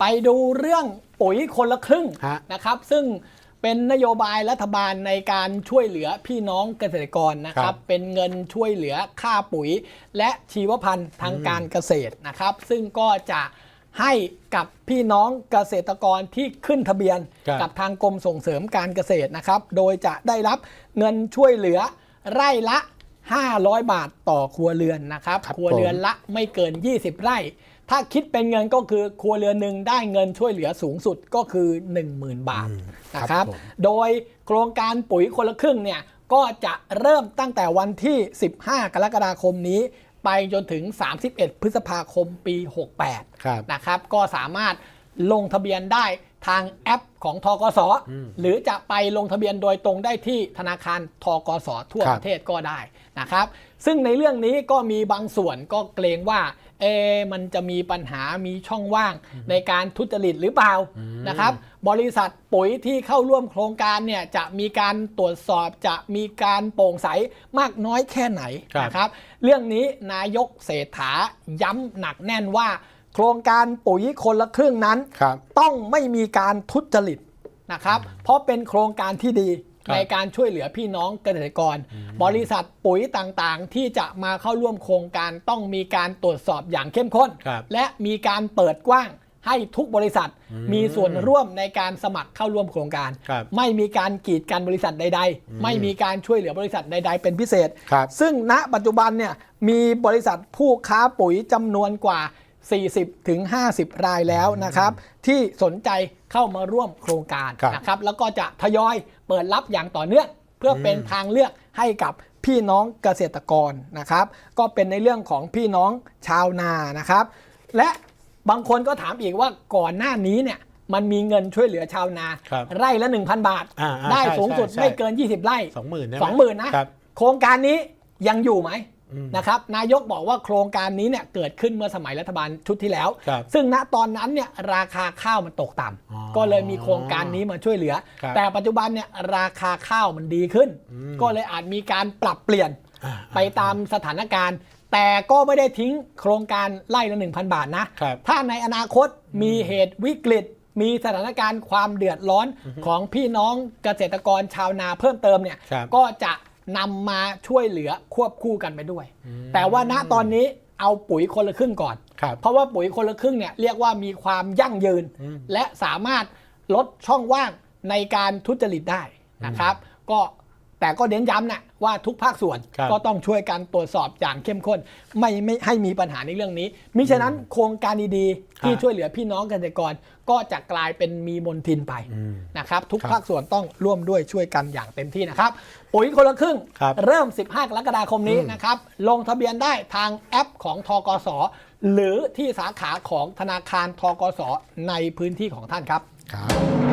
ไปดูเรื่องปุ๋ยคนละครึ่งฮะ นะครับ ซึ่งเป็นนโยบายรัฐบาลในการช่วยเหลือพี่น้องเกษตรกรนะคครัรับ บ เป็นเงินช่วยเหลือค่าปุ๋ย และชีวพันธุ์ทางการเกษตรนะครับ ซึ่งก็จะให้กับพี่น้องเกษตรกรที่ขึ้นทะเบียนครับ กับทางกรมส่งเสริมการเกษตรนะครับ โดยจะได้รับเงินช่วยเหลือไร่ละ 500 บาทต่อครัวเรือนนะครับครับครัวเรือนละไม่เกิน 20 ไร่ ถ้าคิดเป็นเงินก็คือครัวเรือนหนึ่งได้เงินช่วยเหลือสูงสุดก็คือ 10,000 บาทนะครับผมโดยโครงการปุ๋ยคนละครึ่งเนี่ยก็จะเริ่มตั้งแต่วันที่ 15 กรกฎาคมนี้ ไปจนถึง 31 พฤษภาคมปี 68ครับนะครับ ก็สามารถลงทะเบียนได้ ทางแอปของทกสหรือจะไปลงทะเบียนโดยตรงได้ที่ธนาคารทกสทั่วครับประเทศก็ได้นะครับ ซึ่งในเรื่องนี้ก็มีบางส่วนก็เกรงว่าเอะมันจะมีปัญหามีช่องว่างในการทุจริตหรือเปล่านะครับ บริษัทปุ๋ยที่เข้าร่วมโครงการเนี่ยจะมีการตรวจสอบจะมีการโปร่งใสมากน้อยแค่ไหนครับนะครับ เรื่องนี้นายกเศรษฐาย้ำหนักแน่นว่า โครงการปุ๋ยคนละครึ่งนั้น ครับ ต้องไม่มีการทุจริตนะครับ เพราะเป็นโครงการที่ดีครับ ในการช่วยเหลือพี่น้องเกษตรกร บริษัทปุ๋ยต่างๆ ที่จะมาเข้าร่วมโครงการต้องมีการตรวจสอบอย่างเข้มข้น ครับ และมีการเปิดกว้างให้ทุกบริษัทมีส่วนร่วมในการสมัครเข้าร่วมโครงการ ครับไม่มีการกีดกันบริษัทใด ๆ ไม่มีการช่วยเหลือบริษัทใด ๆ เป็นพิเศษ ครับซึ่งณปัจจุบันเนี่ยมีบริษัทผู้ค้าปุ๋ยจำนวนกว่า 40 ถึง 50 รายแล้วนะครับ ที่สนใจเข้ามาร่วมโครงการครับ นะครับ แล้วก็จะทยอยเปิดรับอย่างต่อเนื่อง เพื่อเป็นทางเลือกให้กับพี่น้องเกษตรกรนะครับ ก็เป็นในเรื่องของพี่น้องชาวนานะครับ และบางคนก็ถามอีกว่าก่อนหน้านี้เนี่ยมันมีเงินช่วยเหลือชาวนา ครับไร่ละ 1,000 บาท อ่าอ่าได้ใช่สูงสุดใช่ไม่เกิน 20 ไร่ สองหมื่นใช่ไหมสองหมื่นนะ ครับ โครงการนี้ยังอยู่ไหมอืม นะครับนายกบอกว่าโครงการนี้เนี่ยเกิดขึ้นเมื่อสมัยรัฐบาลชุดที่แล้วครับซึ่งณตอนนั้นเนี่ยราคาข้าวมันตกต่ำอ๋อก็เลยมีโครงการนี้มาช่วยเหลือครับแต่ปัจจุบันเนี่ยราคาข้าวมันดีขึ้นอืมก็เลยอาจมีการปรับเปลี่ยนอ่าไปตามสถานการณ์ แต่ก็ไม่ได้ทิ้งโครงการไล่ละ1,000บาทนะครับถ้าในอนาคตมีเหตุวิกฤตมีสถานการณ์ความเดือดร้อนของพี่น้องเกษตรกรชาวนาเพิ่มเติมเนี่ยครับก็จะ นำมาช่วยเหลือควบคู่กันไปด้วย แต่ว่าณตอนนี้เอาปุ๋ยคนละครึ่งก่อนครับเพราะว่าปุ๋ยคนละครึ่งเนี่ยเรียกว่ามีความยั่งยืนอืมและสามารถลดช่องว่างในการทุจริตได้นะครับ ก็ แต่ก็เน้นย้ำนะว่าทุกภาคส่วนครับก็ต้องช่วยกันตรวจสอบอย่างเข้มข้น ไม่ไม่ให้มีปัญหาในเรื่องนี้มิฉะนั้นโครงการดีๆ ที่ฮะช่วยเหลือพี่น้องเกษตรกร ก็จะกลายเป็นมีมนทินไปอืมนะครับ ทุกครับภาคส่วนต้องร่วมด้วยช่วยกันอย่างเต็มที่นะครับปุ๋ยคนละครึ่งครับเริ่ม 15 กรกฎาคมนี้อืมนะครับ ลงทะเบียนได้ทางแอปของทกส หรือที่สาขาของธนาคารทกส ในพื้นที่ของท่านครับครับ